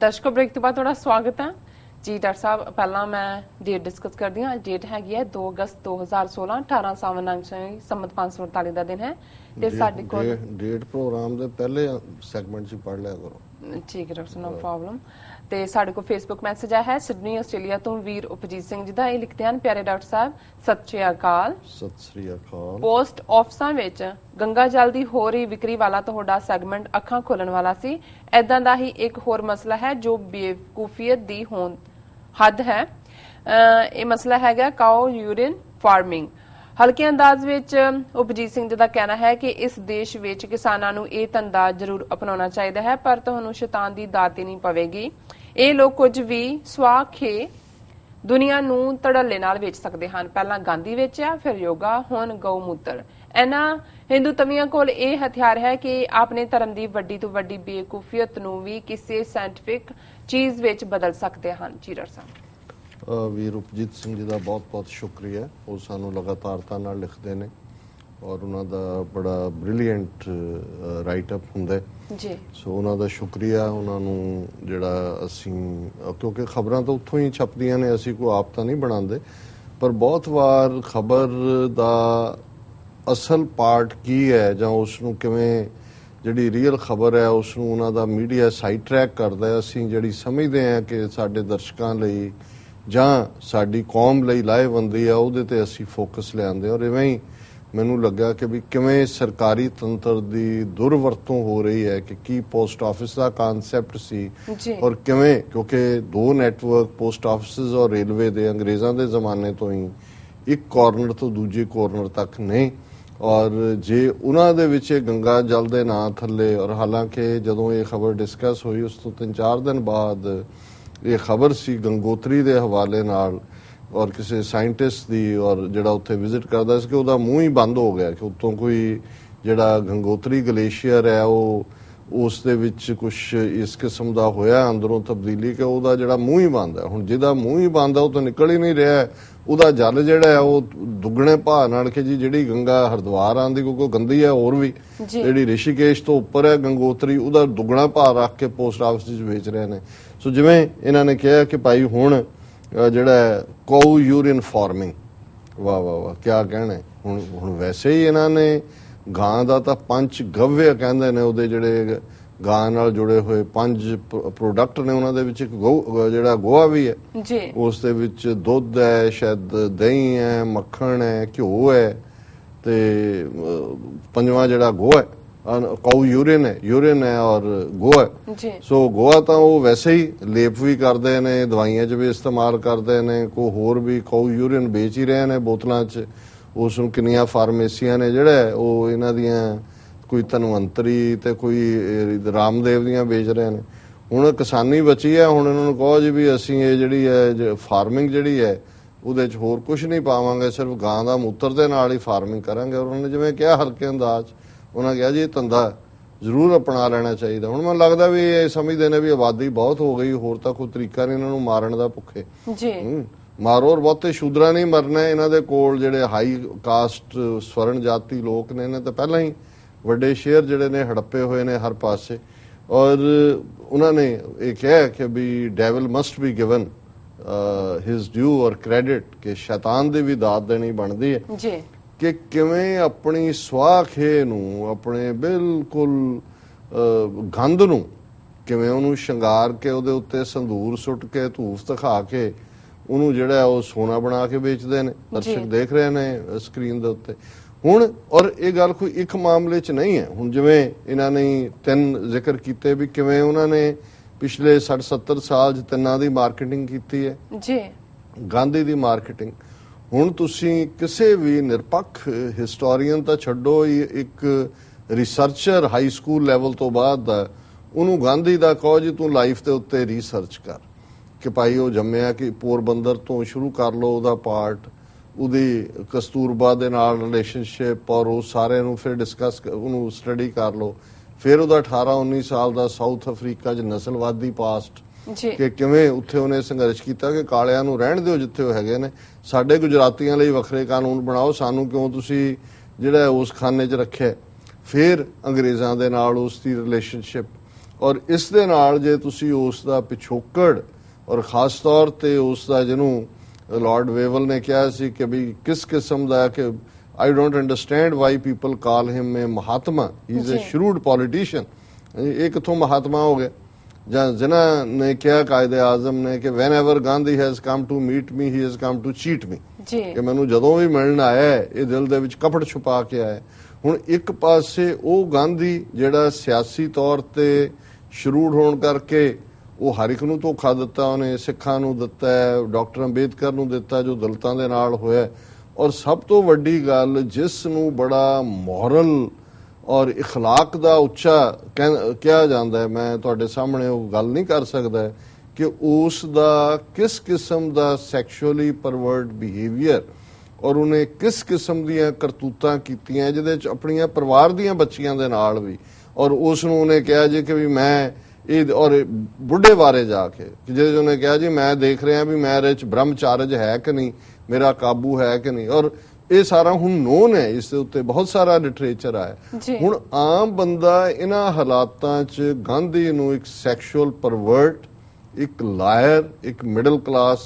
ਦਰਸ਼ਕੋ break ਤੋਂ ਬਾਅਦ ਤੁਹਾਡਾ ਸਵਾਗਤ ਹੈ। ਜੀ ਡਾਕਟਰ ਸਾਹਿਬ ਪਹਿਲਾਂ ਮੈਂ ਡੇਟ ਡਿਸਕਸ ਕਰਦੀ ਹਾਂ। ਡੇਟ ਹੈਗੀ ਹੈ 2 ਅਗਸਤ 2016 18 ਸਾਵਨ ਅੰਸ਼ਾਈ ਸੰਮਤ 548 ਦਾ ਦਿਨ ਹੈ। ਤੇ ਸਾਡੇ ਕੋਲ ਡੇਟ ਪ੍ਰੋਗਰਾਮ ਦੇ ਪਹਿਲੇ ਸੈਗਮੈਂਟ 'ਚ ਪੜ ਲਿਆ ਕਰੋ। ਠੀਕ ਹੈ ਡਾਕਟਰ ਨੋ ਪ੍ਰੋਬਲਮ ਤੇ ਸਾਡੇ ਕੋਲ ਫੇਸਬੁੱਕ ਮੈਸੇਜ ਆਇਆ ਹੈ। ਸਿਡਨੀ ਆਸਟ੍ਰੇਲੀਆ ਤੋਂ ਵੀਰ ਉਪਜੀਤ ਸਿੰਘ ਜੀ ਦਾ ਇਹ ਲਿਖਦੇ ਹਨ। ਪਿਆਰੇ ਡਾਕਟਰ ਸਾਹਿਬ ਸਤਿ ਸ਼੍ਰੀ ਅਕਾਲ। ਸਤਿ ਸ੍ਰੀ ਅਕਾਲ। ਪੋਸਟ ਆਫਿਸਾਂ ਵਿੱਚ ਗੰਗਾ ਜਲ ਦੀ ਹੋ ਰਹੀ ਵਿਕਰੀ ਵਾਲਾ ਤੁਹਾਡਾ ਸੈਗਮੈਂਟ ਅੱਖਾਂ ਖੋਲਣ ਵਾਲਾ ਸੀ। ਐਦਾਂ ਦਾ ਹੀ ਇੱਕ ਹੋਰ ਮਸਲਾ ਹੈ ਜੋ ਬੇਵਕੂਫੀਅਤ ਦੀ ਹੋਂਦ ਹੱਦ ਹੈ। ਇਹ ਮਸਲਾ ਹੈਗਾ ਕਾਓ ਯੂਰਿਨ ਫਾਰਮਿੰਗ। ਹਲਕੇ ਅੰਦਾਜ਼ ਵਿੱਚ ਉਪਜੀਤ ਸਿੰਘ ਜੀ ਦਾ ਕਹਿਣਾ ਹੈ ਕਿ ਇਸ ਦੇਸ਼ ਵਿੱਚ ਕਿਸਾਨਾਂ ਨੂੰ ਇਹ ਧੰਦਾ ਜ਼ਰੂਰ ਅਪਣਾਉਣਾ ਚਾਹੀਦਾ ਹੈ, ਪਰ ਤੁਹਾਨੂੰ ਸ਼ੈਤਾਨ ਦੀ ਦਾਤ ਦੇਣੀ ਪਵੇਗੀ। ਇਹ ਲੋਕ ਕੁਝ ਵੀ ਸਵਾਖੇ ਦੁਨੀਆ ਨੂੰ ਧੜੱਲੇ ਨਾਲ ਵੇਚ ਸਕਦੇ ਹਨ। ਪਹਿਲਾਂ ਗਾਂਧੀ ਵੇਚਿਆ, ਫਿਰ ਯੋਗਾ, ਹੁਣ ਗਊ ਮੂਤਰ। ਇਹਨਾਂ ਹਿੰਦੂ ਤਵੀਆਂ ਕੋਲ ਇਹ ਹਥਿਆਰ ਹੈ ਕਿ ਆਪਣੇ ਧਰਮ ਦੀ ਵੱਡੀ ਤੋਂ ਵੱਡੀ ਬੇਕੂਫੀਅਤ ਨੂੰ ਵੀ ਕਿਸੇ ਸਾਇੰਟਿਫਿਕ ਚੀਜ਼ ਵਿੱਚ ਬਦਲ ਸਕਦੇ ਹਨ। ਜੀਰਰ ਸਾਹਿਬ ਵੀਰ ਉਪਜੀਤ ਸਿੰਘ ਜੀ ਦਾ ਬਹੁਤ-ਬਹੁਤ ਸ਼ੁਕਰੀਆ। ਉਹ ਸਾਨੂੰ ਲਗਾਤਾਰਤਾ ਨਾਲ ਲਿਖਦੇ ਨੇ ਔਰ ਉਹਨਾਂ ਦਾ ਬੜਾ ਬ੍ਰਿਲੀਅੰਟ ਰਾਈਟ ਅਪ ਹੁੰਦਾ ਹੈ। ਜੀ। ਸੋ ਉਹਨਾਂ ਦਾ ਸ਼ੁਕਰੀਆ। ਉਹਨਾਂ ਨੂੰ ਜਿਹੜਾ ਅਸੀਂ ਕਿਉਂਕਿ ਖਬਰਾਂ ਤਾਂ ਉੱਥੋਂ ਹੀ ਛਪਦੀਆਂ ਨੇ ਅਸੀਂ ਕੋਈ ਆਪ ਤਾਂ ਨਹੀਂ ਬਣਾਉਂਦੇ। ਪਰ ਬਹੁਤ ਵਾਰ ਖਬਰ ਦਾ ਅਸਲ ਪਾਰਟ ਕੀ ਹੈ ਜਾਂ ਉਸ ਨੂੰ ਕਿਵੇਂ ਜਿਹੜੀ ਰੀਅਲ ਖਬਰ ਹੈ ਉਸ ਨੂੰ ਉਹਨਾਂ ਦਾ ਮੀਡੀਆ ਸਾਈਡ ਟਰੈਕ ਕਰਦਾ ਹੈ। ਅਸੀਂ ਜਿਹੜੀ ਸਮਝਦੇ ਹਾਂ ਕਿ ਸਾਡੇ ਦਰਸ਼ਕਾਂ ਲਈ ਜਾਂ ਸਾਡੀ ਕੌਮ ਲਈ ਲਾਹੇਵੰਦੀ ਹੈ ਉਹਦੇ ਤੇ ਅਸੀਂ ਫੋਕਸ ਲਿਆਂਦੇ ਔਰ ਇਵੇਂ ਹੀ ਮੈਨੂੰ ਲੱਗਾ ਕਿ ਵੀ ਕਿਵੇਂ ਸਰਕਾਰੀ ਤੰਤਰ ਦੀ ਦੁਰਵਰਤੋਂ ਹੋ ਰਹੀ ਹੈ ਕਿ ਕੀ ਪੋਸਟ ਆਫਿਸ ਦਾ ਕਨਸੈਪਟ ਸੀ। ਔਰ ਕਿਵੇਂ ਕਿਉਂਕਿ ਦੋ ਨੈਟਵਰਕ ਪੋਸਟ ਆਫਿਸਸ ਔਰ ਰੇਲਵੇ ਦੇ ਅੰਗਰੇਜ਼ਾਂ ਦੇ ਜ਼ਮਾਨੇ ਤੋਂ ਹੀ ਇੱਕ ਕਾਰਨਰ ਤੋਂ ਦੂਜੇ ਕਾਰਨਰ ਤੱਕ ਨਹੀਂ ਔਰ ਜੇ ਉਹਨਾਂ ਦੇ ਵਿੱਚ ਇਹ ਗੰਗਾ ਜਲ ਦੇ ਨਾਂ ਥੱਲੇ ਔਰ ਹਾਲਾਂਕਿ ਜਦੋਂ ਇਹ ਖਬਰ ਡਿਸਕਸ ਹੋਈ ਉਸ ਤੋਂ 3-4 ਦਿਨ ਬਾਅਦ ਇਹ ਖਬਰ ਸੀ ਗੰਗੋਤਰੀ ਦੇ ਹਵਾਲੇ ਨਾਲ ਔਰ ਕਿਸੇ ਸਾਇੰਟਿਸਟ ਦੀ ਔਰ ਜਿਹੜਾ ਉੱਥੇ ਵਿਜ਼ਿਟ ਕਰਦਾ ਸੀ ਕਿ ਉਹਦਾ ਮੂੰਹ ਹੀ ਬੰਦ ਹੋ ਗਿਆ ਕਿ ਉੱਤੋਂ ਕੋਈ ਜਿਹੜਾ ਗੰਗੋਤਰੀ ਗਲੇਸ਼ੀਅਰ ਹੈ, ਉਹ ਉਸ ਦੇ ਵਿੱਚ ਕੁਝ ਇਸ ਕਿਸਮ ਦਾ ਹੋਇਆ ਅੰਦਰੋਂ ਤਬਦੀਲੀ ਕਿ ਉਹਦਾ ਜਿਹੜਾ ਮੂੰਹ ਹੀ ਬੰਦ ਹੈ ਹੁਣ ਜਿਹਦਾ ਮੂੰਹ ਹੀ ਬੰਦ ਹੈ ਉਹ ਤਾਂ ਨਿਕਲ ਹੀ ਨਹੀਂ ਰਿਹਾ। ਉਹਦਾ ਜਲ ਜਿਹੜਾ ਹੈ ਉਹ ਦੁੱਗਣੇ ਭਾਅ ਨਾਲ ਕਿ ਜੀ ਜਿਹੜੀ ਗੰਗਾ ਹਰਦੁਆਰ ਆਂਦੀ ਕਿਉਂਕਿ ਗੰਦੀ ਹੈ ਹੋਰ ਵੀ। ਜਿਹੜੀ ਰਿਸ਼ੀਕੇਸ਼ ਤੋਂ ਉੱਪਰ ਹੈ ਗੰਗੋਤਰੀ ਉਹਦਾ ਦੁੱਗਣਾ ਭਾਅ ਰੱਖ ਕੇ ਪੋਸਟ ਆਫਿਸ ਵਿੱਚ ਵੇਚ ਰਹੇ ਨੇ ਸੋ ਜਿਵੇਂ ਇਹਨਾਂ ਨੇ ਕਿਹਾ ਕਿ ਭਾਈ ਹੁਣ ਜਿਹੜਾ ਕੋਊ ਯੂਰਿਨ ਫਾਰਮਿੰਗ ਵਾਹ ਵਾਹ ਵਾਹ ਕੀ ਕਹਿਣਾ। ਹੁਣ ਹੁਣ ਵੈਸੇ ਹੀ ਇਹਨਾਂ ਨੇ ਗਾਂ ਦਾ ਤਾਂ ਪੰਜ ਗਵਯ ਕਹਿੰਦੇ ਨੇ ਉਹਦੇ ਜਿਹੜੇ ਗਾਂ ਨਾਲ ਜੁੜੇ ਹੋਏ ਪੰਜ ਪ੍ਰੋਡਕਟ ਨੇ ਉਹਨਾਂ ਦੇ ਵਿੱਚ ਇੱਕ ਜਿਹੜਾ ਗੋਆ ਵੀ ਹੈ। ਜੀ। ਉਸ ਦੇ ਵਿੱਚ ਦੁੱਧ ਹੈ ਸ਼ਾਇਦ ਦਹੀਂ ਹੈ ਮੱਖਣ ਹੈ ਘਿਓ ਹੈ ਤੇ ਪੰਜਵਾਂ ਜਿਹੜਾ ਗੋਆ ਹੈ ਕਾਊ ਯੂਰਿਨ ਹੈ ਯੂਰਿਨ ਹੈ ਔਰ ਗੋਆ ਜੀ। ਸੋ ਗੋਆ ਤਾਂ ਉਹ ਵੈਸੇ ਹੀ ਲੇਪ ਵੀ ਕਰਦੇ ਨੇ ਦਵਾਈਆਂ 'ਚ ਵੀ ਇਸਤੇਮਾਲ ਕਰਦੇ ਨੇ ਕੋ ਹੋਰ ਵੀ ਕਾਊ ਯੂਰਿਨ ਵੇਚ ਹੀ ਰਹੇ ਨੇ ਬੋਤਲਾਂ 'ਚ। ਉਸ ਨੂੰ ਕਿੰਨੀਆਂ ਫਾਰਮੇਸੀਆਂ ਨੇ ਜਿਹੜਾ ਉਹ ਇਹਨਾਂ ਦੀਆਂ ਕੋਈ ਧਨਵੰਤਰੀ ਤੇ ਕੋਈ ਰਾਮਦੇਵ ਦੀਆਂ ਵੇਚ ਰਹੇ ਨੇ। ਹੁਣ ਕਿਸਾਨੀ ਬਚੀ ਹੈ ਹੁਣ ਇਹਨਾਂ ਨੂੰ ਕਹੋ ਜੀ ਵੀ ਅਸੀਂ ਇਹ ਜਿਹੜੀ ਹੈ ਫਾਰਮਿੰਗ ਜਿਹੜੀ ਹੈ ਉਹਦੇ 'ਚ ਹੋਰ ਕੁਝ ਨਹੀਂ ਪਾਵਾਂਗੇ ਸਿਰਫ ਗਾਂ ਦਾ ਮੂਤਰ ਦੇ ਨਾਲ ਹੀ ਫਾਰਮਿੰਗ ਕਰਾਂਗੇ। ਔਰ ਉਹਨਾਂ ਨੇ ਜਿਵੇਂ ਕਿਹਾ ਹਲਕੇ ਅੰਦਾਜ਼ ਉਹਨਾਂ ਕਿਹਾ ਜੀ ਇਹ ਧੰਦਾ ਜ਼ਰੂਰ ਅਪਣਾ ਲੈਣਾ ਚਾਹੀਦਾ। ਹੁਣ ਮੈਨੂੰ ਲੱਗਦਾ ਵੀ ਇਹ ਸਮਝਦੇ ਨੇ ਵੀ ਆਬਾਦੀ ਬਹੁਤ ਹੋ ਗਈ ਹੋਰ ਤਾਂ ਕੋਈ ਤਰੀਕਾ ਨਹੀਂ ਇਹਨਾਂ ਨੂੰ ਮਾਰਨ ਦਾ ਭੁੱਖੇ। ਜੀ। ਮਾਰੋ ਔਰ ਬਹੁਤੇ ਸ਼ੂਦਰਾਂ ਨਹੀਂ ਮਰਨਾ। ਇਹਨਾਂ ਦੇ ਕੋਲ ਜਿਹੜੇ ਹਾਈ ਕਾਸਟ ਸਵਰਨ ਜਾਤੀ ਲੋਕ ਨੇ ਇਹਨਾਂ ਤਾਂ ਪਹਿਲਾਂ ਹੀ ਵੱਡੇ ਸ਼ੇਅਰ ਜਿਹੜੇ ਨੇ ਹੜੱਪੇ ਹੋਏ ਨੇ ਹਰ ਪਾਸੇ। ਔਰ ਉਹਨਾਂ ਨੇ ਇਹ ਕਿਹਾ ਕਿ ਵੀ devil must be given his due ਔਰ ਕ੍ਰੈਡਿਟ ਕਿ ਸ਼ੈਤਾਨ ਦੀ ਵੀ ਦਾਤ ਦੇਣੀ ਬਣਦੀ ਹੈ। ਜੀ। ਕਿ ਕਿਵੇਂ ਆਪਣੀ ਸਵਾਖੇ ਨੂੰ ਆਪਣੇ ਬਿਲਕੁਲ ਗੰਧ ਨੂੰ ਕਿਵੇਂ ਉਹਨੂੰ ਸ਼ਿੰਗਾਰ ਕੇ ਉਹਦੇ ਉੱਤੇ ਸੰਧੂਰ ਸੁੱਟ ਕੇ ਧੂਫ ਦਿਖਾ ਕੇ ਉਹਨੂੰ ਜਿਹੜਾ ਉਹ ਸੋਨਾ ਬਣਾ ਕੇ ਵੇਚਦੇ ਨੇ ਦਰਸ਼ਕ ਦੇਖ ਰਹੇ ਨੇ ਸਕਰੀਨ ਦੇ ਉੱਤੇ। ਹੁਣ ਔਰ ਇਹ ਗੱਲ ਕੋਈ ਇੱਕ ਮਾਮਲੇ 'ਚ ਨਹੀਂ ਹੈ। ਹੁਣ ਜਿਵੇਂ ਇਹਨਾਂ ਨੇ ਤਿੰਨ ਜ਼ਿਕਰ ਕੀਤੇ ਵੀ ਕਿਵੇਂ ਉਹਨਾਂ ਨੇ ਪਿਛਲੇ 60 70 ਸਾਲ 'ਚ ਤਿੰਨਾਂ ਦੀ ਮਾਰਕੀਟਿੰਗ ਕੀਤੀ ਹੈ। ਜੀ। ਗਾਂਧੀ ਦੀ ਮਾਰਕੀਟਿੰਗ। ਹੁਣ ਤੁਸੀਂ ਕਿਸੇ ਵੀ ਨਿਰਪੱਖ ਹਿਸਟੋਰੀਅਨ ਤਾਂ ਛੱਡੋ ਇੱਕ ਰਿਸਰਚਰ ਹਾਈ ਸਕੂਲ ਲੈਵਲ ਤੋਂ ਬਾਅਦ ਉਹਨੂੰ ਗਾਂਧੀ ਦਾ ਕਹੋ ਜੀ ਤੂੰ ਲਾਈਫ ਦੇ ਉੱਤੇ ਰਿਸਰਚ ਕਰ। ਕਿ ਭਾਈ ਉਹ ਜੰਮਿਆ ਕਿ ਪੋਰਬੰਦਰ ਤੋਂ ਸ਼ੁਰੂ ਕਰ ਲਓ ਉਹਦਾ ਪਾਰਟ ਉਹਦੀ ਕਸਤੂਰਬਾ ਦੇ ਨਾਲ ਰਿਲੇਸ਼ਨਸ਼ਿਪ ਔਰ ਉਹ ਸਾਰੇ ਨੂੰ ਫਿਰ ਡਿਸਕਸ ਉਹਨੂੰ ਸਟੱਡੀ ਕਰ ਲਓ। ਫਿਰ ਉਹਦਾ 18 19 ਸਾਲ ਦਾ ਸਾਊਥ ਅਫਰੀਕਾ 'ਚ ਨਸਲਵਾਦੀ ਪਾਸਟ ਕਿ ਕਿਵੇਂ ਉੱਥੇ ਉਹਨੇ ਸੰਘਰਸ਼ ਕੀਤਾ ਕਿ ਕਾਲਿਆਂ ਨੂੰ ਰਹਿਣ ਦਿਓ ਜਿੱਥੇ ਉਹ ਹੈਗੇ ਨੇ। ਸਾਡੇ ਗੁਜਰਾਤੀਆਂ ਲਈ ਵੱਖਰੇ ਕਾਨੂੰਨ ਬਣਾਓ ਸਾਨੂੰ ਕਿਉਂ ਤੁਸੀਂ ਜਿਹੜਾ ਉਸ ਖਾਨੇ 'ਚ ਰੱਖਿਆ? ਫਿਰ ਅੰਗਰੇਜ਼ਾਂ ਦੇ ਨਾਲ ਉਸ ਦੀ ਰਿਲੇਸ਼ਨਸ਼ਿਪ ਔਰ ਇਸ ਦੇ ਨਾਲ ਜੇ ਤੁਸੀਂ ਉਸ ਦਾ ਪਿਛੋਕੜ ਔਰ ਖਾਸ ਤੌਰ ਤੇ ਉਸ ਦਾ ਜਿਹਨੂੰ ਲਾਰਡ ਵੇਵਲ ਨੇ ਕਿਹਾ ਸੀ ਕਿ ਵੀ ਕਿਸ ਕਿਸਮ ਦਾ ਕਿ I don't understand why people call him a Mahatma he is uh. Shrewd politician ਇਹ ਕਿੱਥੋਂ ਮਹਾਤਮਾ ਹੋ ਗਿਆ ਜਾਂ ਜਿਨ੍ਹਾਂ ਨੇ ਕਿਹਾ ਕਾਇਦੇ ਆਜ਼ਮ ਨੇ ਕਿ whenever Gandhi has come to meet me he has come to cheat me ਜੀ। ਕਿ ਮੈਨੂੰ ਜਦੋਂ ਵੀ ਮਿਲਣ ਆਇਆ ਇਹ ਦਿਲ ਦੇ ਵਿੱਚ ਕਪਟ ਛੁਪਾ ਕੇ ਆਇਆ। ਹੁਣ ਇੱਕ ਪਾਸੇ ਉਹ ਗਾਂਧੀ ਜਿਹੜਾ ਸਿਆਸੀ ਤੌਰ ਤੇ ਸ਼ਰੂੜ ਹੋਣ ਕਰਕੇ ਉਹ ਹਰ ਇੱਕ ਨੂੰ ਧੋਖਾ ਦਿੱਤਾ ਉਹਨੇ ਸਿੱਖਾਂ ਨੂੰ ਦਿੱਤਾ ਹੈ ਡਾਕਟਰ ਅੰਬੇਦਕਰ ਨੂੰ ਦਿੱਤਾ ਜੋ ਦਲਿਤਾਂ ਦੇ ਨਾਲ ਹੋਇਆ ਹੈ। ਔਰ ਸਭ ਤੋਂ ਵੱਡੀ ਗੱਲ ਜਿਸ ਨੂੰ ਬੜਾ ਮੋਰਲ ਔਰ اخلاق ਦਾ ਉੱਚਾ ਕਹਿ- ਕਿਹਾ ਜਾਂਦਾ ਹੈ ਮੈਂ ਤੁਹਾਡੇ ਸਾਹਮਣੇ ਉਹ ਗੱਲ ਨਹੀਂ ਕਰ ਸਕਦਾ ਕਿ ਉਸ ਦਾ ਕਿਸ ਕਿਸਮ ਦਾ ਸੈਕਸ਼ੂਅਲੀ ਪਰਵਰਟ ਬਿਹੇਵੀਅਰ ਔਰ ਉਹਨੇ ਕਿਸ ਕਿਸਮ ਦੀਆਂ ਕਰਤੂਤਾਂ ਕੀਤੀਆਂ ਜਿਹਦੇ ਚ ਆਪਣੀਆਂ ਪਰਿਵਾਰ ਦੀਆਂ ਬੱਚੀਆਂ ਦੇ ਨਾਲ ਵੀ ਔਰ ਉਸ ਨੂੰ ਉਹਨੇ ਕਿਹਾ ਜੀ ਕਿ ਵੀ ਮੈਂ ਇਹ ਔਰ ਬੁੱਢੇ ਬਾਰੇ ਜਾ ਕੇ ਕਿ ਜਿਹਦੇ ਉਹਨੇ ਕਿਹਾ ਜੀ ਮੈਂ ਦੇਖ ਰਿਹਾ ਵੀ ਮੇਰੇ ਚ ਬ੍ਰਹਮਚਾਰਜ ਹੈ ਕਿ ਨਹੀਂ ਮੇਰਾ ਕਾਬੂ ਹੈ ਕਿ ਨਹੀਂ। ਔਰ ਇਹ ਸਾਰਾ ਹੁਣ ਨੋਨ ਹੈ ਇਸ ਦੇ ਉੱਤੇ ਬਹੁਤ ਸਾਰਾ ਲਿਟਰੇਚਰ ਆਇਆ। ਹੁਣ ਆਮ ਬੰਦਾ ਇਹਨਾਂ ਹਾਲਾਤਾਂ 'ਚ ਗਾਂਧੀ ਨੂੰ ਇੱਕ ਸੈਕਸ਼ੂਅਲ ਪਰਵਰਟ ਇੱਕ ਲਾਇਰ ਇੱਕ ਮਿਡਲ ਕਲਾਸ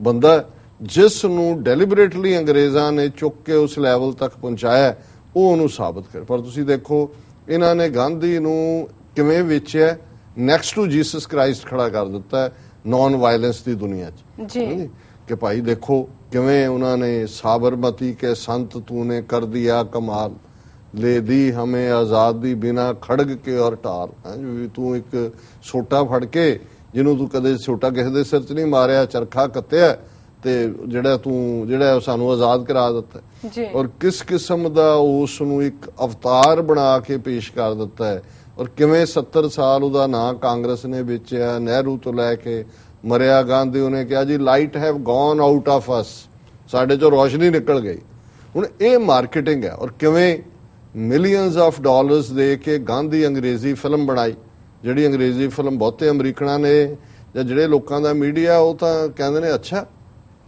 ਬੰਦਾ ਜਿਸ ਨੂੰ ਡੈਲੀਬਰੇਟਲੀ ਅੰਗਰੇਜ਼ਾਂ ਨੇ ਚੁੱਕ ਕੇ ਉਸ ਲੈਵਲ ਤੱਕ ਪਹੁੰਚਾਇਆ ਉਹ ਉਹਨੂੰ ਸਾਬਤ ਕਰ। ਪਰ ਤੁਸੀਂ ਦੇਖੋ ਇਹਨਾਂ ਨੇ ਗਾਂਧੀ ਨੂੰ ਕਿਵੇਂ ਵੇਚਿਆ ਨੈਕਸਟ ਟੂ ਜੀਸਸ ਕ੍ਰਾਈਸਟ ਖੜਾ ਕਰ ਦਿੱਤਾ ਹੈ ਨਾਨ ਵਾਇਲੈਂਸ ਦੀ ਦੁਨੀਆ 'ਚ। ਜੀ। ਕਿ ਭਾਈ ਦੇਖੋ ਕਿਵੇਂ ਉਹਨਾਂ ਨੇ ਸਾਬਰਮਤੀ ਕੇ ਸੰਤ ਤੂਨੇ ਕਰ ਦਿਆ ਕਮਾਲ। ਲੈ ਦੀ ਹਮੇ ਆਜ਼ਾਦੀ ਬਿਨਾ ਖੜਗ ਕੇ ਔਰ ਵੀ ਤੂੰ ਇੱਕ ਛੋਟਾ ਫੜ ਕੇ ਜਿਹਨੂੰ ਤੂੰ ਕਦੇ ਛੋਟਾ ਕਿਸੇ ਦੇ ਸਿਰ 'ਚ ਨਹੀਂ ਮਾਰਿਆ ਚਰਖਾ ਕੱਤਿਆ ਤੇ ਜਿਹੜਾ ਤੂੰ ਜਿਹੜਾ ਸਾਨੂੰ ਆਜ਼ਾਦ ਕਰਾ ਦਿੱਤਾ। ਜੀ। ਔਰ ਕਿਸ ਕਿਸਮ ਦਾ ਉਸ ਨੂੰ ਇੱਕ ਅਵਤਾਰ ਬਣਾ ਕੇ ਪੇਸ਼ ਕਰ ਦਿੱਤਾ ਹੈ ਔਰ ਕਿਵੇਂ 70 ਸਾਲ ਉਹਦਾ ਨਾਂ ਕਾਂਗਰਸ ਨੇ ਵੇਚਿਆ, ਨਹਿਰੂ ਤੋਂ ਲੈ ਕੇ ਮਰਿਆ ਗਾਂਧੀ, ਉਹਨੇ ਕਿਹਾ ਜੀ light have gone out of us ਸਾਡੇ ਚੋਂ ਰੋਸ਼ਨੀ ਨਿਕਲ ਗਈ। ਹੁਣ ਇਹ ਮਾਰਕੀਟਿੰਗ ਹੈ ਔਰ ਕਿਵੇਂ ਮਿਲੀਅਨਸ ਆਫ ਡਾਲਰਸ ਦੇ ਕੇ ਗਾਂਧੀ ਅੰਗਰੇਜ਼ੀ ਫਿਲਮ ਬਣਾਈ, ਜਿਹੜੀ ਅੰਗਰੇਜ਼ੀ ਫਿਲਮ ਬਹੁਤੇ ਅਮਰੀਕਨਾਂ ਨੇ ਜਾਂ ਜਿਹੜੇ ਲੋਕਾਂ ਦਾ ਮੀਡੀਆ ਉਹ ਤਾਂ ਕਹਿੰਦੇ ਨੇ, ਅੱਛਾ,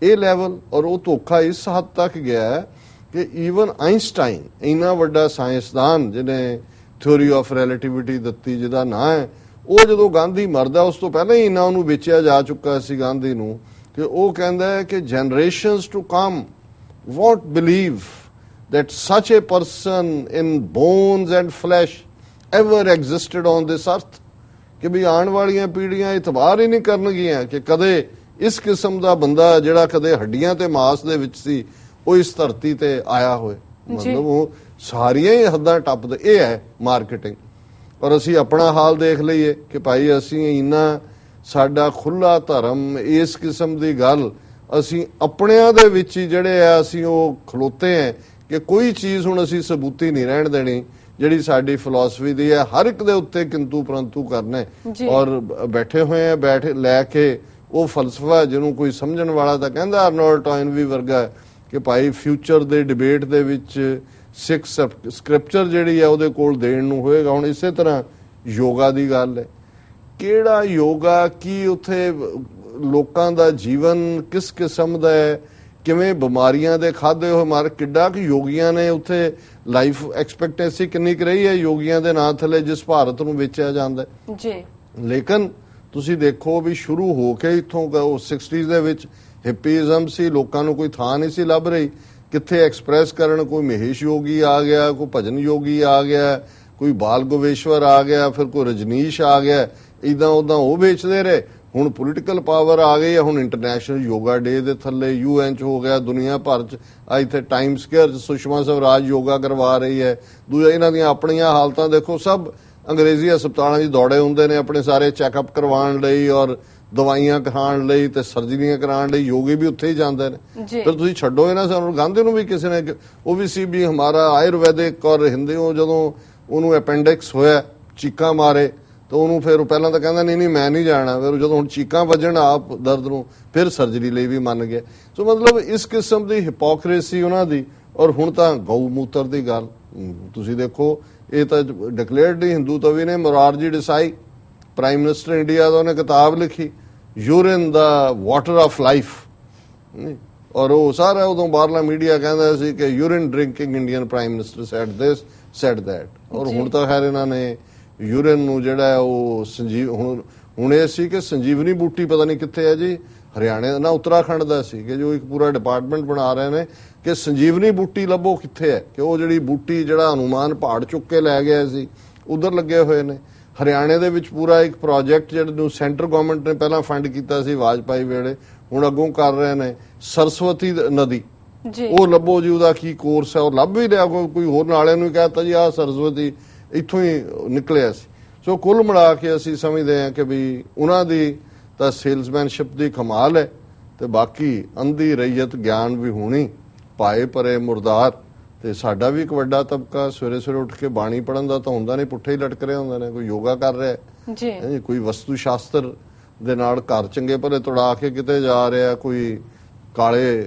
ਇਹ ਲੈਵਲ ਔਰ ਉਹ ਧੋਖਾ ਇਸ ਹੱਦ ਤੱਕ ਗਿਆ ਕਿ ਈਵਨ ਆਇਨਸਟਾਈਨ ਇੰਨਾ ਵੱਡਾ ਸਾਇੰਸਦਾਨ ਜਿਹਨੇ ਥਿਉਰੀ ਆਫ ਰਿਲੇਟਿਵਿਟੀ ਦਿੱਤੀ ਜਿਹਦਾ ਨਾਂ ਹੈ, ਉਹ ਜਦੋਂ ਗਾਂਧੀ ਮਰਦਾ, ਉਸ ਤੋਂ ਪਹਿਲਾਂ ਹੀ ਇੰਨਾ ਉਹਨੂੰ ਵੇਚਿਆ ਜਾ ਚੁੱਕਾ ਸੀ ਗਾਂਧੀ ਨੂੰ, ਕਿ ਉਹ ਕਹਿੰਦਾ ਹੈ ਕਿ generations to come won't believe that such a person in bones and flesh ever existed on this earth? ਕਿ ਵੀ ਆਉਣ ਵਾਲੀਆਂ ਪੀੜ੍ਹੀਆਂ ਇਤਬਾਰ ਹੀ ਨਹੀਂ ਕਰਨਗੀਆਂ ਕਿ ਕਦੇ ਇਸ ਕਿਸਮ ਦਾ ਬੰਦਾ ਜਿਹੜਾ ਕਦੇ ਹੱਡੀਆਂ ਤੇ ਮਾਸ ਦੇ ਵਿੱਚ ਸੀ, ਉਹ ਇਸ ਧਰਤੀ ਤੇ ਆਇਆ ਹੋਏ ਮਤਲਬ ਉਹ ਸਾਰੀਆਂ ਹੀ ਹੱਦਾਂ ਟੱਪਦੇ ਇਹ ਹੈ ਮਾਰਕੀਟਿੰਗ। ਔਰ ਅਸੀਂ ਆਪਣਾ ਹਾਲ ਦੇਖ ਲਈਏ ਕਿ ਭਾਈ ਅਸੀਂ ਇੰਨਾ ਸਾਡਾ ਖੁੱਲਾ ਧਰਮ ਇਸ ਕਿਸਮ ਦੀ ਗੱਲ ਅਸੀਂ ਆਪਣਿਆਂ ਦੇ ਵਿੱਚ ਹੀ ਜਿਹੜੇ ਆ ਅਸੀਂ ਉਹ ਖਲੋਤੇ ਆ ਕਿ ਕੋਈ ਚੀਜ਼ ਹੁਣ ਅਸੀਂ ਸਬੂਤੀ ਨਹੀਂ ਰਹਿਣ ਦੇਣੀ ਜਿਹੜੀ ਸਾਡੀ ਫਿਲਾਸਫੀ ਦੀ ਹੈ। ਹਰ ਇੱਕ ਦੇ ਉੱਤੇ ਕਿੰਤੂ ਪਰੰਤੂ ਕਰਨਾ। ਔਰ ਬੈਠੇ ਹੋਏ ਆ ਬੈਠ ਲੈ ਕੇ ਉਹ ਫਲਸਫਾ ਜਿਹਨੂੰ ਕੋਈ ਸਮਝਣ ਵਾਲਾ ਤਾਂ ਕਹਿੰਦਾ ਅਰਨੋਲਡ ਟਾਇਨਵੀ ਵਰਗਾ ਹੈ। ਕਿ ਭਾਈ ਫਿਊਚਰ ਦੇ ਡਿਬੇਟ ਦੇ ਵਿੱਚ ਸਿੱਖ ਸਕ੍ਰਿਪਚਰ ਜਿਹੜੀ ਹੈ ਉਹਦੇ ਕੋਲ ਦੇਣ ਨੂੰ ਹੋਏਗਾ। ਹੁਣ ਇਸੇ ਤਰ੍ਹਾਂ ਯੋਗਾ ਦੀ ਗੱਲ ਹੈ। ਕਿਹੜਾ ਯੋਗਾ ਕੀ ਉਥੇ ਲੋਕਾਂ ਦਾ ਜੀਵਨ ਕਿਸ ਕਿਸਮ ਦਾ ਹੈ? ਕਿਵੇਂ ਬਿਮਾਰੀਆਂ ਦੇ ਖਾਦੇ ਹੋਏ ਮਾਰ ਕਿੱਡਾ ਕਿ ਯੋਗੀਆਂ ਨੇ ਉਥੇ ਲਾਈਫ ਐਕਸਪੈਕਟੈਂਸੀ ਕਿੰਨੀ ਕੁ ਰਹੀ ਹੈ ਯੋਗੀਆਂ ਦੇ ਨਾਂ ਥੱਲੇ ਜਿਸ ਭਾਰਤ ਨੂੰ ਵੇਚਿਆ ਜਾਂਦਾ ਜੀ। ਲੇਕਿਨ ਤੁਸੀਂ ਦੇਖੋ ਵੀ ਸ਼ੁਰੂ ਹੋ ਕੇ ਇਥੋਂ ਉਹ 60s ਦੇ ਵਿੱਚ ਹਿੱਪੀਜ਼ਮ ਸੀ, ਲੋਕਾਂ ਨੂੰ ਕੋਈ ਥਾਂ ਨਹੀਂ ਸੀ ਲੱਭ ਰਹੀ। ਕਿੱਥੇ ਐਕਸਪ੍ਰੈਸ ਕਰਨ ਕੋਈ ਮਹੇਸ਼ ਯੋਗੀ ਆ ਗਿਆ, ਕੋਈ ਭਜਨ ਯੋਗੀ ਆ ਗਿਆ, ਕੋਈ ਬਾਲ ਗੋਵੇਸ਼ਵਰ ਆ ਗਿਆ, ਫਿਰ ਕੋਈ ਰਜਨੀਸ਼ ਆ ਗਿਆ ਇਦਾਂ ਉਦਾਂ ਉਹ ਵੇਚਦੇ ਰਹੇ। ਹੁਣ ਪੋਲੀਟੀਕਲ ਪਾਵਰ ਆ ਗਈ ਹੈ ਹੁਣ ਇੰਟਰਨੈਸ਼ਨਲ ਯੋਗਾ ਡੇ ਦੇ ਥੱਲੇ ਯੂਐਨ ਚ ਹੋ ਗਿਆ, ਦੁਨੀਆ ਭਰ ਚ। ਆ ਇੱਥੇ ਟਾਈਮ ਸਕੁਅਰ ਚ ਸੁਸ਼ਮਾ ਸਵਰਾਜ ਯੋਗਾ ਕਰਵਾ ਰਹੀ ਹੈ। ਦੂਜਾ ਇਹਨਾਂ ਦੀਆਂ ਆਪਣੀਆਂ ਹਾਲਤਾਂ ਦੇਖੋ, ਸਭ ਅੰਗਰੇਜ਼ੀ ਹਸਪਤਾਲਾਂ 'ਚ ਦੌੜੇ ਹੁੰਦੇ ਨੇ ਆਪਣੇ ਸਾਰੇ ਚੈੱਕਅਪ ਕਰਵਾਉਣ ਲਈ ਔਰ ਦਵਾਈਆਂ ਕਰਾਉਣ ਲਈ ਤੇ ਸਰਜਰੀਆਂ ਕਰਾਉਣ ਲਈ ਯੋਗੀ ਵੀ ਉੱਥੇ ਹੀ ਜਾਂਦੇ ਨੇ। ਫਿਰ ਤੁਸੀਂ ਛੱਡੋ ਇਹਨਾਂ ਸਾਨੂੰ ਗਾਂਧੀ ਨੂੰ ਵੀ ਕਿਸੇ ਨੇ ਉਹ ਵੀ ਸੀ ਵੀ ਹਮਾਰਾ ਆਯੁਰਵੈਦਿਕ ਔਰ ਹਿੰਦੂਓ ਜਦੋਂ ਉਹਨੂੰ ਅਪੈਂਡਿਕਸ ਹੋਇਆ ਚੀਕਾਂ ਮਾਰੇ ਤਾਂ ਉਹਨੂੰ ਫਿਰ ਪਹਿਲਾਂ ਤਾਂ ਕਹਿੰਦਾ ਨਹੀਂ ਨਹੀਂ ਮੈਂ ਨਹੀਂ ਜਾਣਾ। ਫਿਰ ਜਦੋਂ ਹੁਣ ਚੀਕਾਂ ਵੱਜਣ ਆਪ ਦਰਦ ਨੂੰ ਫਿਰ ਸਰਜਰੀ ਲਈ ਵੀ ਮੰਨ ਗਿਆ। ਸੋ ਮਤਲਬ ਇਸ ਕਿਸਮ ਦੀ ਹਿਪੋਕ੍ਰੇਸੀ ਉਹਨਾਂ ਦੀ ਔਰ ਹੁਣ ਤਾਂ ਗਊ ਮੂਤਰ ਦੀ ਗੱਲ ਤੁਸੀਂ ਦੇਖੋ ਇਹ ਤਾਂ ਡਿਕਲੇਅਰਡ ਹਿੰਦੂ ਤਵੀ ਨੇ Morarji Desai. Prime minister India ਦਾ ਉਹਨੇ ਕਿਤਾਬ ਲਿਖੀ ਯੂਰਿਨ ਦਾ ਵਾਟਰ ਆਫ ਲਾਈਫ ਔਰ ਉਹ ਸਾਰਾ ਉਦੋਂ ਬਾਹਰਲਾ ਮੀਡੀਆ ਕਹਿੰਦਾ ਸੀ ਕਿ urine drinking Indian prime minister said this said that ਔਰ। ਹੁਣ ਤਾਂ ਖੈਰ ਇਹਨਾਂ ਨੇ ਯੂਰਿਨ ਨੂੰ ਜਿਹੜਾ ਉਹ ਸੰਜੀਵ ਹੁਣ ਹੁਣ ਇਹ ਸੀ ਕਿ ਸੰਜੀਵਨੀ ਬੂਟੀ ਪਤਾ ਨਹੀਂ ਕਿੱਥੇ ਹੈ ਜੀ ਹਰਿਆਣੇ ਦਾ ਨਾ ਉੱਤਰਾਖੰਡ ਦਾ ਸੀ ਕਿ ਜੋ ਇੱਕ ਪੂਰਾ ਡਿਪਾਰਟਮੈਂਟ ਬਣਾ ਰਹੇ ਨੇ ਕਿ ਸੰਜੀਵਨੀ ਬੂਟੀ ਲੱਭੋ ਕਿੱਥੇ ਹੈ ਕਿ ਉਹ ਜਿਹੜੀ ਬੂਟੀ ਜਿਹੜਾ ਹਨੂਮਾਨ ਪਹਾੜ ਚੁੱਕ ਕੇ ਲੈ ਗਿਆ ਸੀ ਉਧਰ ਲੱਗੇ ਹੋਏ ਨੇ। ਹਰਿਆਣੇ ਦੇ ਵਿੱਚ ਪੂਰਾ ਇੱਕ ਪ੍ਰੋਜੈਕਟ ਜਿਹੜਾ ਨੂੰ ਸੈਂਟਰ ਗਵਰਨਮੈਂਟ ਨੇ ਪਹਿਲਾਂ ਫੰਡ ਕੀਤਾ ਸੀ ਵਾਜਪਾਈ ਵੇਲੇ ਹੁਣ ਅੱਗੋਂ ਕਰ ਰਹੇ ਨੇ ਸਰਸਵਤੀ ਨਦੀ। ਜੀ। ਉਹ ਲੱਭੋ ਜੀ ਉਹਦਾ ਕੀ ਕੋਰਸ ਹੈ ਉਹ ਲੱਭ ਵੀ ਲਿਆ ਕੋਈ ਹੋਰ ਨਾਲੇ ਨੂੰ ਕਹਤਾ ਜੀ ਆ ਸਰਸਵਤੀ ਇੱਥੋਂ ਹੀ ਨਿਕਲਿਆ ਸੀ। ਸੋ ਕੁੱਲ ਮਿਲਾ ਕੇ ਅਸੀਂ ਸਮਝਦੇ ਹਾਂ ਕਿ ਵੀ ਉਹਨਾਂ ਦੀ ਤਾਂ ਸੇਲਸਮੈਨਸ਼ਿਪ ਦੀ ਕਮਾਲ ਹੈ ਤੇ ਬਾਕੀ ਅੰਧੀ ਰਈਅਤ ਗਿਆਨ ਵੀ ਹੋਣੀ ਪਾਏ ਪਰੇ ਮੁਰਦਾਰ। ਤੇ ਸਾਡਾ ਵੀ ਇੱਕ ਵੱਡਾ ਤਬਕਾ ਸਵੇਰੇ ਸਵੇਰੇ ਉੱਠ ਕੇ ਬਾਣੀ ਪੜਨ ਦਾ ਤਾਂ ਹੁੰਦਾ ਨਹੀਂ ਪੁੱਠੇ ਹੀ ਲਟਕ ਰਹੇ ਹੁੰਦੇ ਨੇ ਕੋਈ ਯੋਗਾ ਕਰ ਰਿਹਾ ਹੈ ਜੀ ਕੋਈ ਵਸਤੂ ਸ਼ਾਸਤਰ ਦੇ ਨਾਲ ਘਰ ਚੰਗੇ ਭਲੇ ਤੁੜਾ ਕੇ ਕਿਤੇ ਜਾ ਰਿਹਾ ਕੋਈ ਕਾਲੇ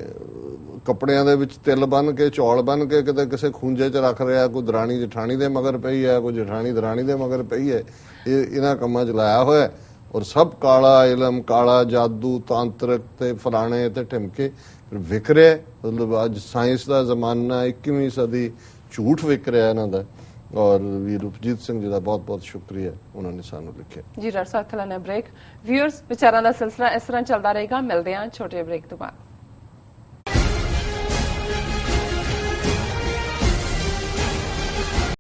ਕੱਪੜਿਆਂ ਦੇ ਵਿੱਚ ਤਿਲ ਬੰਨ ਕੇ ਚੌਲ ਬੰਨ ਕੇ ਕਿਤੇ ਕਿਸੇ ਖੂੰਜੇ 'ਚ ਰੱਖ ਰਿਹਾ ਕੋਈ ਦਰਾਣੀ ਜਠਾਣੀ ਦੇ ਮਗਰ ਪਈ ਹੈ ਕੋਈ ਜਠਾਣੀ ਦਰਾਣੀ ਦੇ ਮਗਰ ਪਈ ਹੈ ਇਹ ਇਹਨਾਂ ਕੰਮਾਂ 'ਚ ਲਾਇਆ ਹੋਇਆ। ਔਰ ਸਭ ਕਾਲਾ ਇਲਮ, ਕਾਲਾ ਜਾਦੂ, ਤਾਂਤਰਿਕ ਤੇ ਫਲਾਣੇ ਤੇ ਢਿਮਕੇ ਵਿਕ ਰਿਹਾ ਮਤਲਬ ਅੱਜ ਸਾਇੰਸ ਦਾ ਜ਼ਮਾਨਾ 21ਵੀਂ ਸਦੀ ਝੂਠ ਵਿਕ ਰਿਹਾ ਇਹਨਾਂ ਦਾ। ਔਰ ਵੀ ਰੂਪਜੀਤ ਸਿੰਘ ਜੀ ਦਾ ਬਹੁਤ ਬਹੁਤ ਸ਼ੁਕਰੀਆ, ਉਹਨਾਂ ਨੇ ਸਾਨੂੰ ਲਿਖਿਆ। ਜੀ, ਡਾਕਟਰ ਸਾਹਿਬ ਥਲਾ ਨੇ ਬ੍ਰੇਕ ਵਿਊਅਰਸ ਵਿਚਾਰਾਂ ਦਾ ਸਿਲਸਿਲਾ ਇਸ ਤਰ੍ਹਾਂ ਚੱਲਦਾ ਰਹੇਗਾ। ਮਿਲਦੇ ਹਾਂ ਛੋਟੇ ਬ੍ਰੇਕ ਤੋਂ ਬਾਅਦ।